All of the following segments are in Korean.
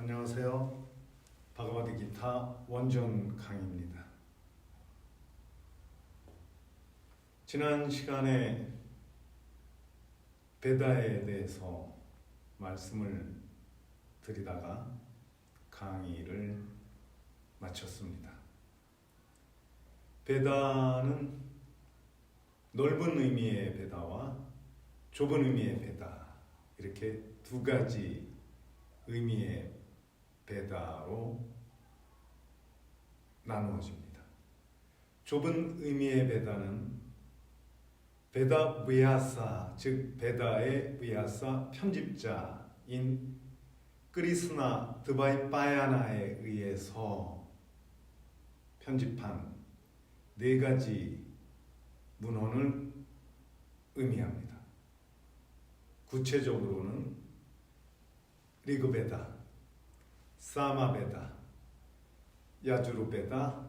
안녕하세요. 바가바드 기타 원전 강입니다. 지난 시간에 베다에 대해서 말씀을 드리다가 강의를 마쳤습니다. 베다는 넓은 의미의 베다와 좁은 의미의 베다 이렇게 두 가지 의미의 베다로 나누어집니다. 좁은 의미의 베다는 베다 위아사 즉 베다의 위아사 편집자인 크리스나 드바이 파야나에 의해서 편집한 네 가지 문헌을 의미합니다. 구체적으로는 리그베다, 사마베다, 야주르베다,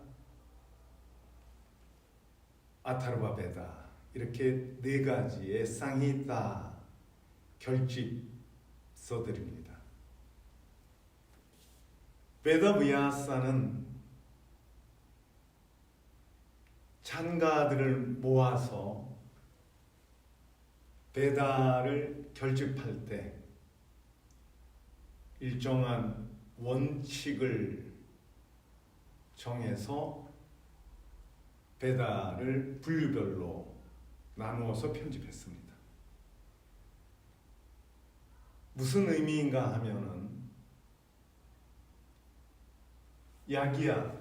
아타르바베다 이렇게 네 가지의 쌍히다 결집서들입니다. 베다 비아사는 찬가들을 모아서 베다를 결집할 때 일정한 원칙을 정해서 베다를 분류별로 나누어서 편집했습니다. 무슨 의미인가 하면은 야기야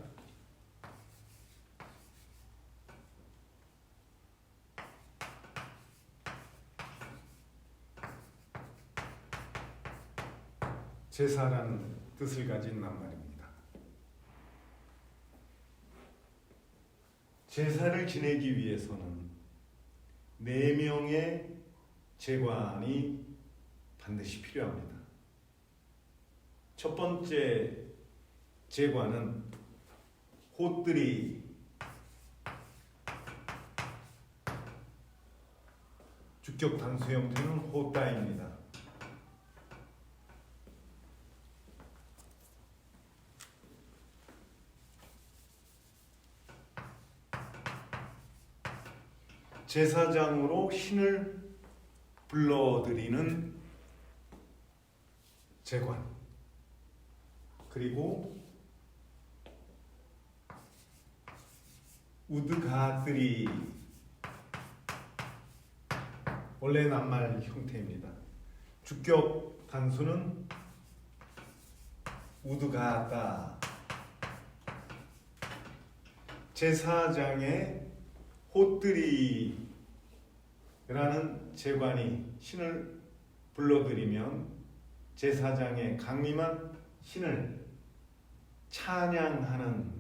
제사라는 뜻을 가진 낱말입니다. 제사를 지내기 위해서는 네 명의 제관이 반드시 필요합니다. 첫 번째 제관은 호들이 주격 단수 형태는 호따입니다. 제사장으로 신을 불러들이는 제관. 그리고 우드가들이 원래 낱말 형태입니다. 주격 단수는 우드가다. 제사장의 호뜨리 라는 제관이 신을 불러들이면 제사장의 강림한 신을 찬양하는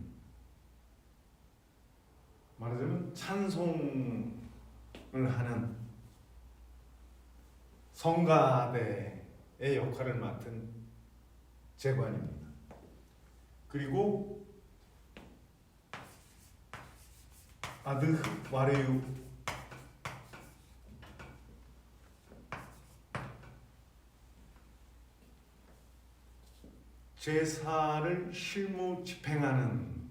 말하자면 찬송을 하는 성가대의 역할을 맡은 제관입니다. 그리고 아드 와레유 제사를 실무 집행하는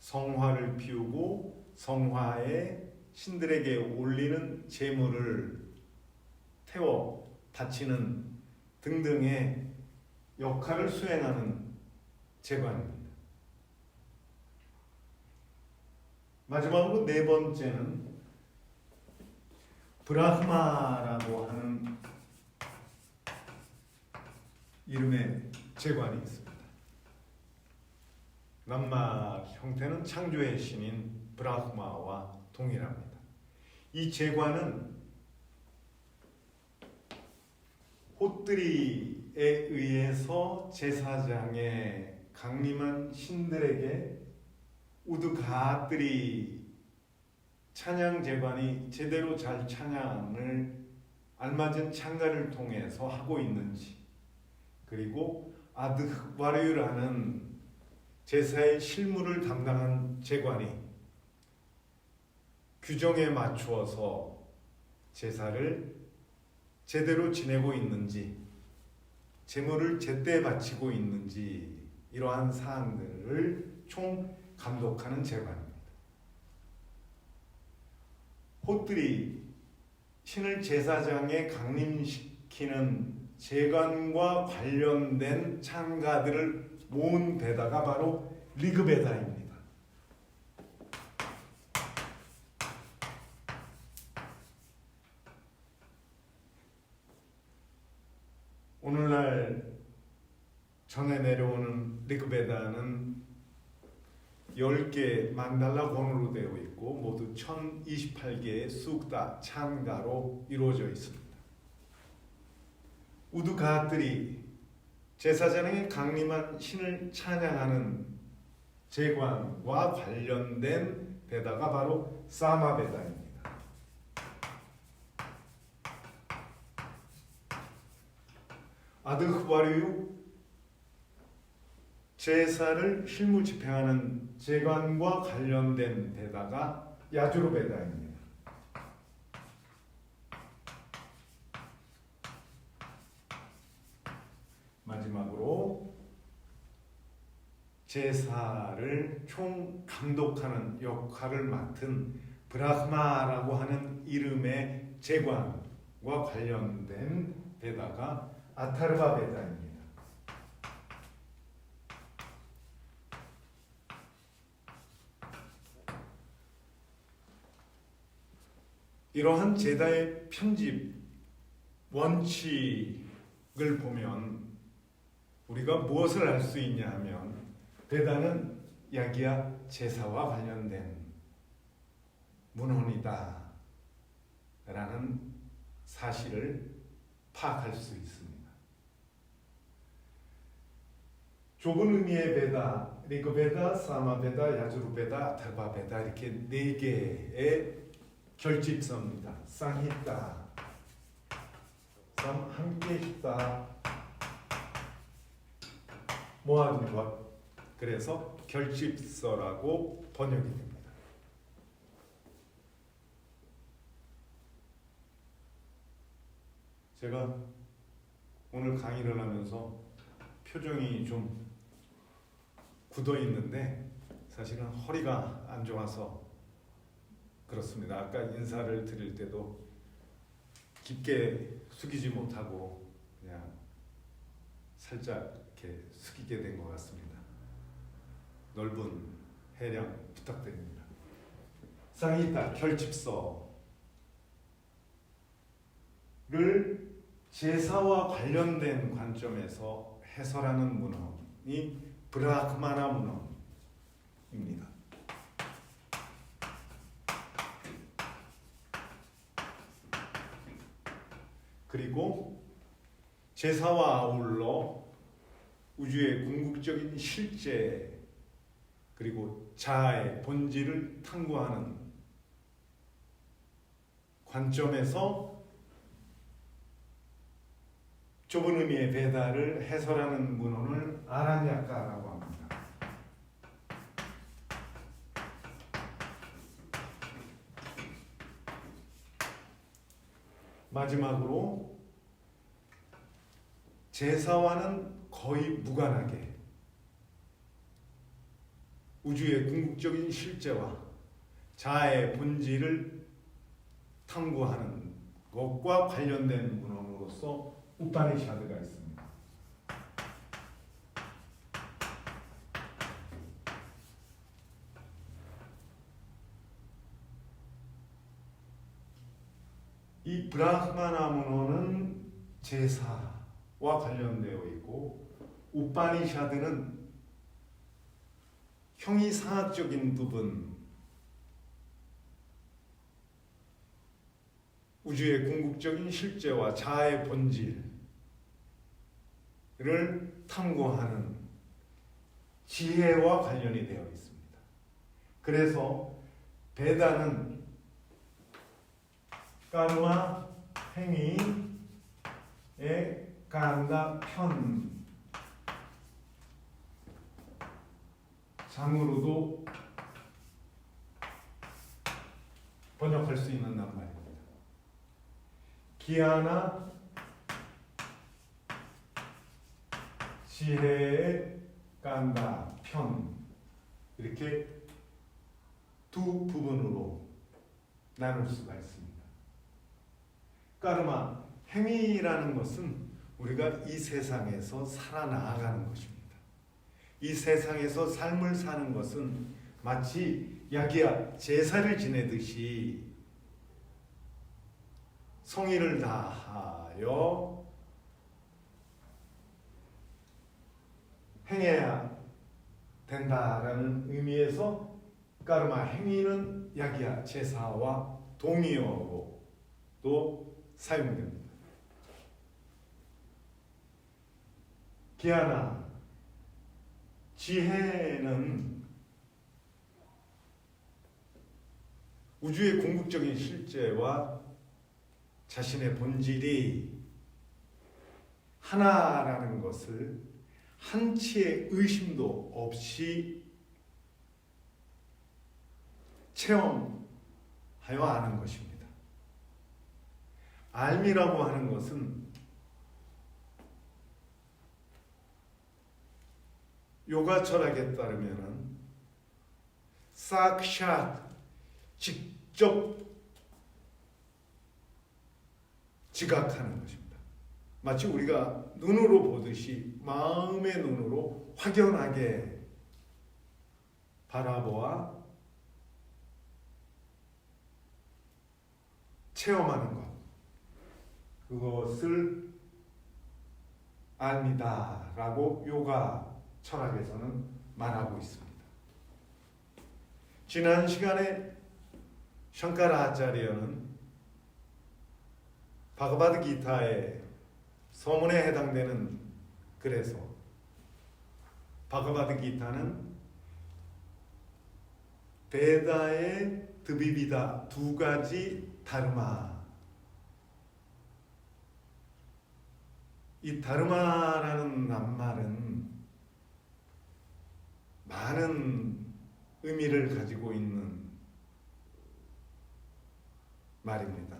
성화를 피우고 성화에 신들에게 올리는 제물을 태워 바치는 등등의 역할을 수행하는 제관입니다. 마지막으로 네 번째는 브라흐마라고 하는 이름의 제관이 있습니다. 낱말 형태는 창조의 신인 브라흐마와 동일합니다. 이 제관은 호뜨리에 의해서 제사장의 강림한 신들에게 우드가들이 찬양 제관이 제대로 잘 찬양을 알맞은 찬가를 통해서 하고 있는지 그리고 아드바르유라는 제사의 실무를 담당한 제관이 규정에 맞추어서 제사를 제대로 지내고 있는지 재물을 제때 바치고 있는지 이러한 사항들을 총 감독하는 재관입니다. 호들이 신을 제사장에 강림시키는 재관과 관련된 찬가들을 모은 배다가 바로 리그베다입니다. 오늘날 전해 내려오는 리그베다는 10개 만달라 권으로 되어 있고 모두 1028개의 쑥다 찬가로 이루어져 있습니다. 우두가들이 제사장에게 강림한 신을 찬양하는 제관과 관련된 베다가 바로 사마베다입니다. 아드흐바르유 제사를 실무 집행하는 재관과 관련된 베다가 야주르베다입니다. 마지막으로 제사를 총 감독하는 역할을 맡은 브라흐마라고 하는 이름의 재관과 관련된 베다가 아타르바 베다입니다. 이러한 제다의 편집 원칙을 보면 우리가 무엇을 알 수 있냐 하면 베다는 야기야 제사와 관련된 문헌이다 라는 사실을 파악할 수 있습니다. 좁은 의미의 베다, 리그 베다, 사마 베다, 야주르 베다, 타바 베다 이렇게 네 개의 결집서입니다. 쌍히다, 쌈 함께 있다, 모아둔 것. 그래서 결집서라고 번역이 됩니다. 제가 오늘 강의를 하면서 표정이 좀 굳어 있는데 사실은 허리가 안 좋아서 그렇습니다. 아까 인사를 드릴 때도 깊게 숙이지 못하고 그냥 살짝 이렇게 숙이게 된 것 같습니다. 넓은 해량 부탁드립니다. 쌍이다 결집서를 제사와 관련된 관점에서 해설하는 문헌이 브라흐마나 문헌입니다. 그리고 제사와 아울러 우주의 궁극적인 실제 그리고 자아의 본질을 탐구하는 관점에서 좁은 의미의 배달을 해설하는 문헌을 아란야카라고 합니다. 마지막으로 제사와는 거의 무관하게 우주의 궁극적인 실제와 자아의 본질을 탐구하는 것과 관련된 문헌으로서 우파니샤드가 있습니다. 이 브라흐마나 문헌은 제사와 관련되어 있고 우파니샤드는 형이상학적인 부분 우주의 궁극적인 실제와 자아의 본질을 탐구하는 지혜와 관련이 되어 있습니다. 그래서 베다는 까누와 행위의 간다 편 장으로도 번역할 수 있는 낱말입니다. 기아나 지혜의 깐다 편 이렇게 두 부분으로 나눌 수가 있습니다. 까르마 행위라는 것은 우리가 이 세상에서 살아나가는 것입니다. 이 세상에서 삶을 사는 것은 마치 야기야 제사를 지내듯이 성의를 다하여 행해야 된다라는 의미에서 까르마 행위는 야기야 제사와 동의어로 또 사용됩니다. 기아나 지혜는 우주의 궁극적인 실제와 자신의 본질이 하나라는 것을 한치의 의심도 없이 체험하여 아는 것입니다. 알미라고 하는 것은 요가 철학에 따르면은 싹샷 직접 지각하는 것입니다. 마치 우리가 눈으로 보듯이 마음의 눈으로 확연하게 바라보아 체험하는 것. 그것을 알미다라고 요가 철학에서는 말하고 있습니다. 지난 시간에 샹카라아짜리어는 바그바드 기타의 서문에 해당되는 글에서 바그바드 기타는 베다의 드비비다 두 가지 다르마 이 다르마라는 낱말은 많은 의미를 가지고 있는 말입니다.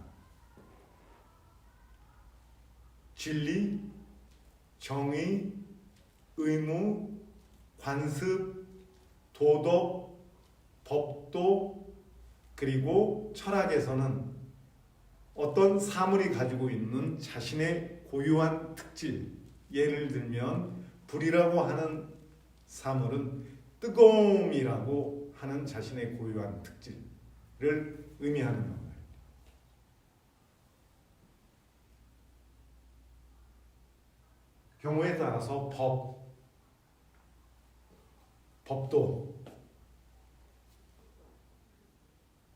진리, 정의, 의무, 관습, 도덕, 법도 그리고 철학에서는 어떤 사물이 가지고 있는 자신의 고유한 특질 예를 들면 불이라고 하는 사물은 뜨거움이라고 하는 자신의 고유한 특질을 의미하는 겁니다. 경우에 따라서 법, 법도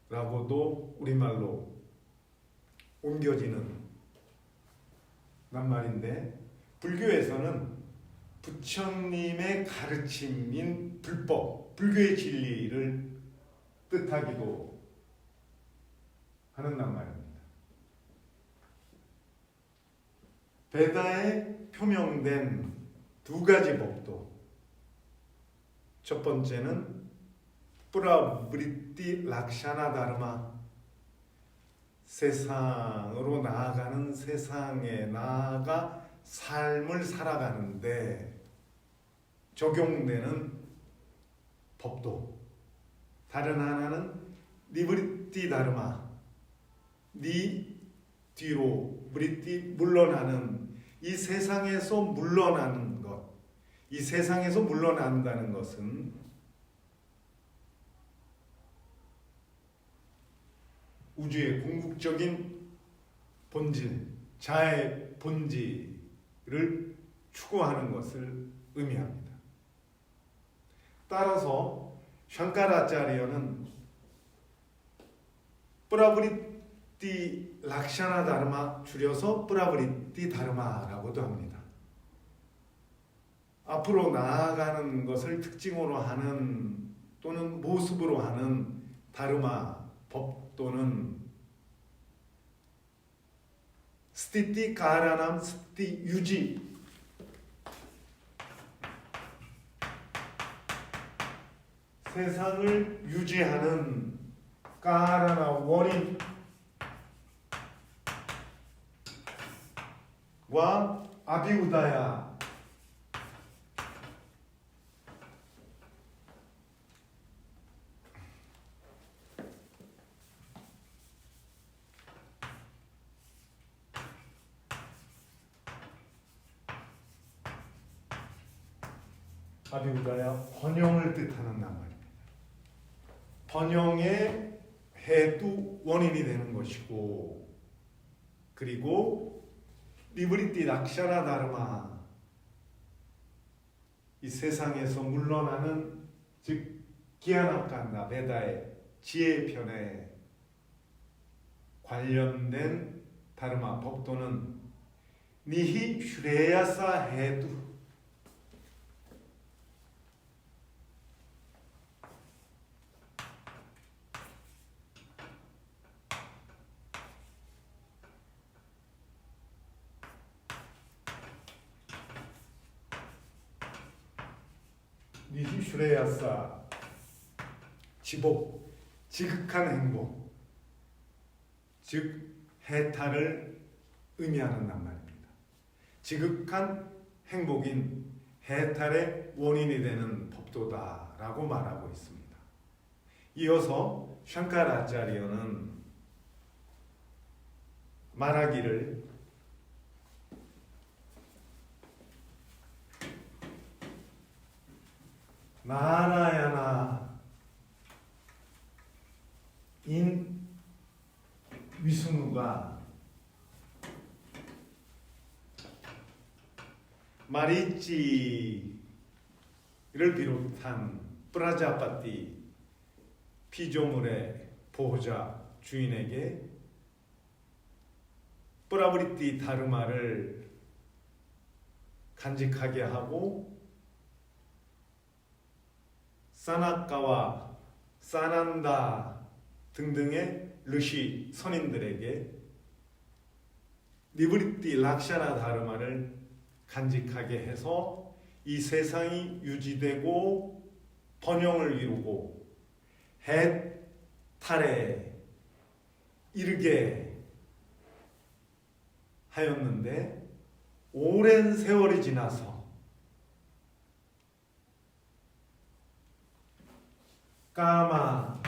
라고도 우리말로 옮겨지는 낱말인데 불교에서는 부처님의 가르침인 불법, 불교의 진리를 뜻하기도 하는 낱말입니다. 베다에 표명된 두 가지 법도 첫 번째는 뿌라브리티 락샤나 다르마 세상으로 나아가는 세상에 나아가 삶을 살아가는데 적용되는 법도 다른 하나는 니브리티 다르마 니 뒤로 브리티 물러나는 이 세상에서 물러나는 것, 이 세상에서 물러난다는 것은 우주의 궁극적인 본질, 자의 본질 을 추구하는 것을 의미합니다. 따라서 샹카라짜리어는 뿌라브리티 락샤나 다르마 줄여서 뿌라브리티 다르마라고도 합니다. 앞으로 나아가는 것을 특징으로 하는 또는 모습으로 하는 다르마 법 또는 스티티 가라남 스티 유지. 세상을 유지하는 까라나 원인. 와 아비우다야 아비우다야 번영을 뜻하는 낱말입니다. 번영의 해도 원인이 되는 것이고 그리고 리브리티 락샤라 다르마 이 세상에서 물러나는 즉 기아나칸나 베다의 지혜 편에 관련된 다르마 법도는 니히 슈레야사 해두 슈레야사 지복 지극한 행복 즉 해탈을 의미하는 낱말입니다. 지극한 행복인 해탈의 원인이 되는 법도다라고 말하고 있습니다. 이어서 샹카라짜리어는 말하기를 나라야나. 인 위승우가 마리찌를 비롯한 프라자파티 피조물의 보호자 주인에게 프라브리티 다르마를 간직하게 하고 사나카와 사난다 등등의 르시 선인들에게 리브리티 락샤나 다르마를 간직하게 해서 이 세상이 유지되고 번영을 이루고 해 탈에 이르게 하였는데 오랜 세월이 지나서 까마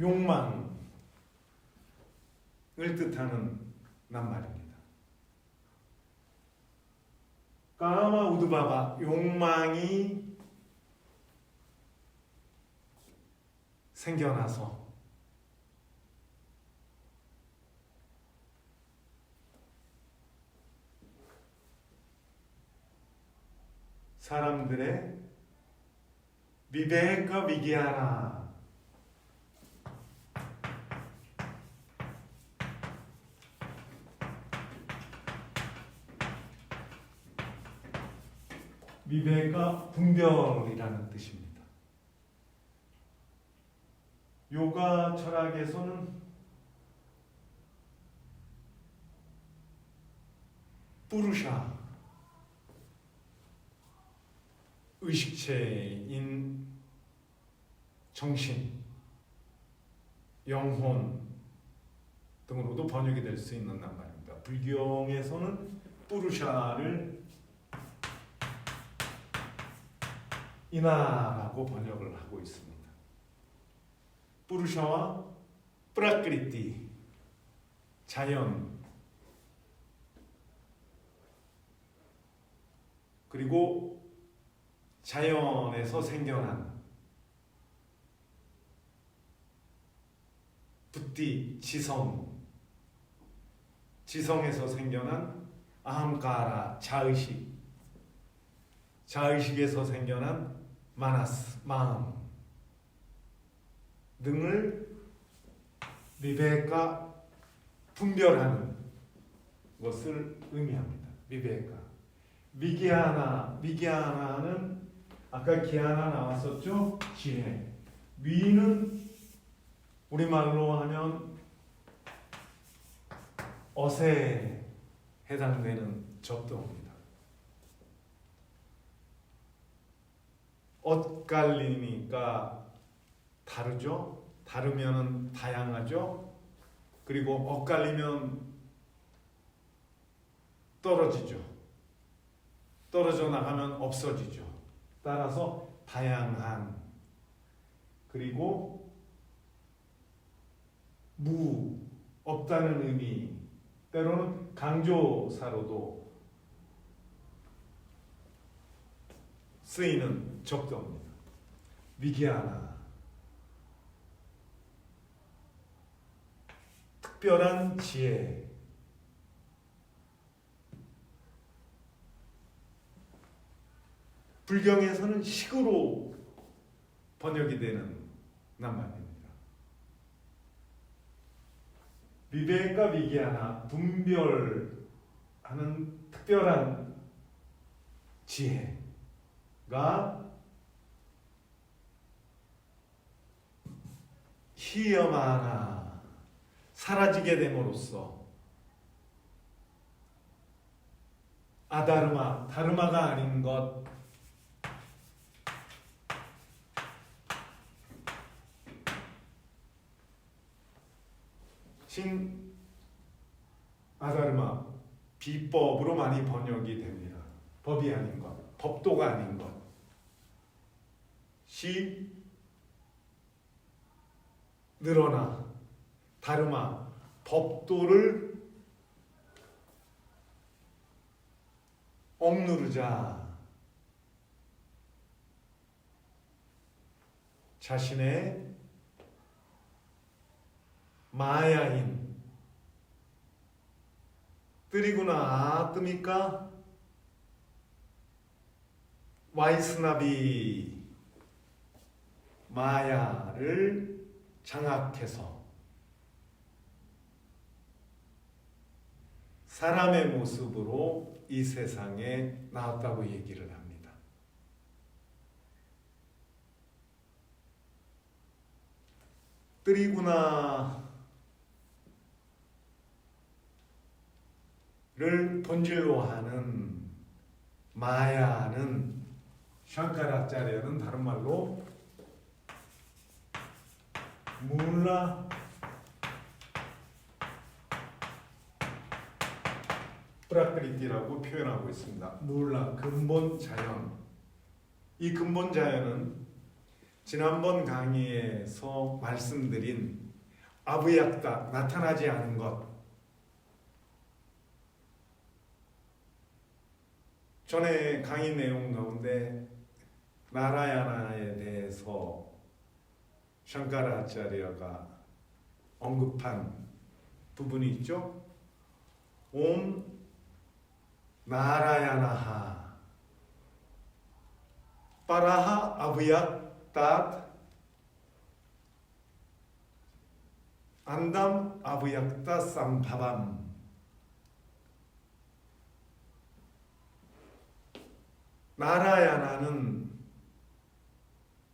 욕망을 뜻하는 낱말입니다. 까마 우드바바 욕망이 생겨나서 사람들의 비베카 비기아나 미베가 분별이라는 뜻입니다. 요가 철학에서는 뿌르샤 의식체인 정신, 영혼 등으로도 번역이 될 수 있는 낱말입니다. 불경에서는 뿌르샤를 이나라고 번역을 하고 있습니다. 뿌르샤와 프라크리티 자연 그리고 자연에서 생겨난 부띠 지성. 지성에서 생겨난 아함카라 자의식. 자의식에서 생겨난 마나스 마음. 등을 미베가 분별하는 것을 의미합니다. 미베가. 미기아나 미기아나는 아까 기아나 나왔었죠? 지혜 위는 우리말로 하면 어세에 해당되는 접동입니다. 엇갈리니까 다르죠? 다르면 다양하죠? 그리고 엇갈리면 떨어지죠. 떨어져 나가면 없어지죠. 따라서 다양한 그리고 무 없다는 의미 때로는 강조사로도 쓰이는 적도입니다. 위기하나 특별한 지혜 불경에서는 식으로 번역이 되는 낱말입니다. 위배과 위기하나 분별하는 특별한 지혜가 희염하나 사라지게 됨으로써 아다르마 다르마가 아닌 것 신 아다르마 비법으로 많이 번역이 됩니다. 법이 아닌 것, 법도가 아닌 것. 시 늘어나 다르마 법도를 억누르자 자신의 마야인 뜨리구나 아 뜹니까? 와이스나비 마야를 장악해서 사람의 모습으로 이 세상에 나왔다고 얘기를 합니다. 뜨리구나 를 본질로 하는 마야는 샹카라짜리는 다른 말로 물라 프라크리티라고 표현하고 있습니다. 물라 근본 자연. 이 근본 자연은 지난번 강의에서 말씀드린 아부약다 나타나지 않은 것 전에 강의 내용 가운데 나라야나에 대해서 샹카라아차리아가 언급한 부분이 있죠. 옴 나라야나하 빠라하 아부약 탓 안담 아부약다 쌈바밤 나라야나는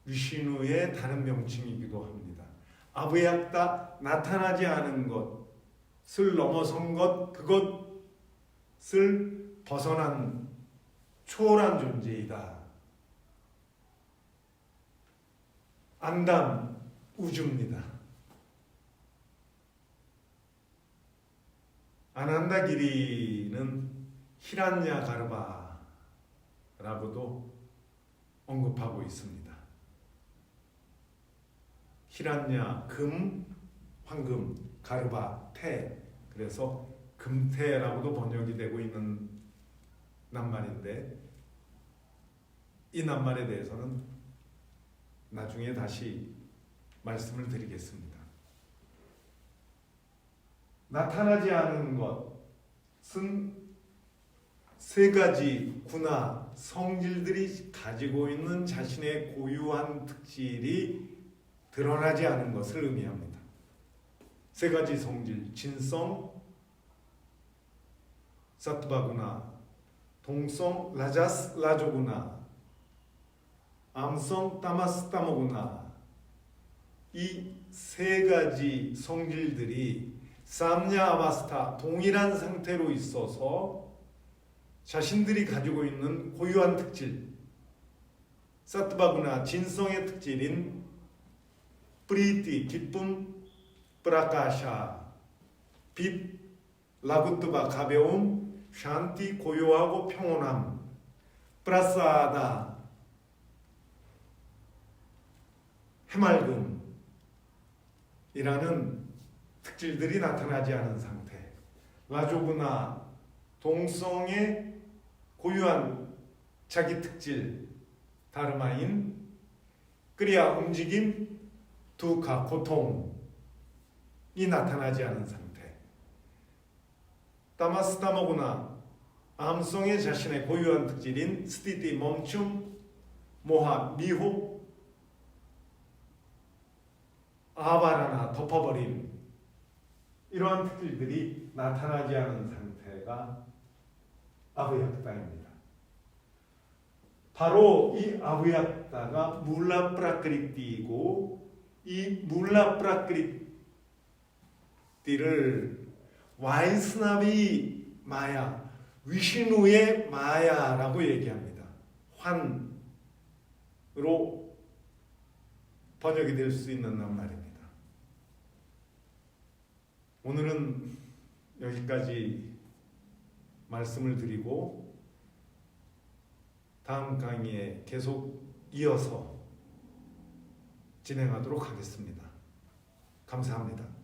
위시누의 다른 명칭이기도 합니다. 아부약다 나타나지 않은 것을 넘어선 것 그것을 벗어난 초월한 존재이다. 안담 우주입니다. 아난다기리는 히란야 가르바 라고도 언급하고 있습니다. 히란야 금, 황금, 가르바, 태 그래서 금태라고도 번역이 되고 있는 낱말인데 이 낱말에 대해서는 나중에 다시 말씀을 드리겠습니다. 나타나지 않은 것은 세 가지 군화 성질들이 가지고 있는 자신의 고유한 특질이 드러나지 않은 것을 의미합니다. 세 가지 성질 진성 사트바구나 동성 라자스 라조구나 암성 따마스 따모구나 이 세 가지 성질들이 삼냐 아바스타 동일한 상태로 있어서 자신들이 가지고 있는 고유한 특질 사트바구나 진성의 특질인 프리티 기쁨 프라카샤 빛 라구트바 가벼움 샨티 고요하고 평온함 프라사다 해맑음이라는 특질들이 나타나지 않은 상태. 라조구나 동성의 고유한 자기 특질 다름 아닌 그리야 움직임, 두카, 고통이 나타나지 않은 상태. 따마스타모구나 암송의 자신의 고유한 특질인 스티디 멈춤, 모하 미호, 아바라나 덮어버림 이러한 특질들이 나타나지 않은 상태가 아브야크다입니다. 바로 이 아브야크다가 물라프라크리띠이고 이 물라프라크리띠를 와인스나비 마야, 위시누의 마야라고 얘기합니다. 환으로 번역이 될 수 있는 말입니다. 오늘은 여기까지 말씀을 드리고 다음 강의에 계속 이어서 진행하도록 하겠습니다. 감사합니다.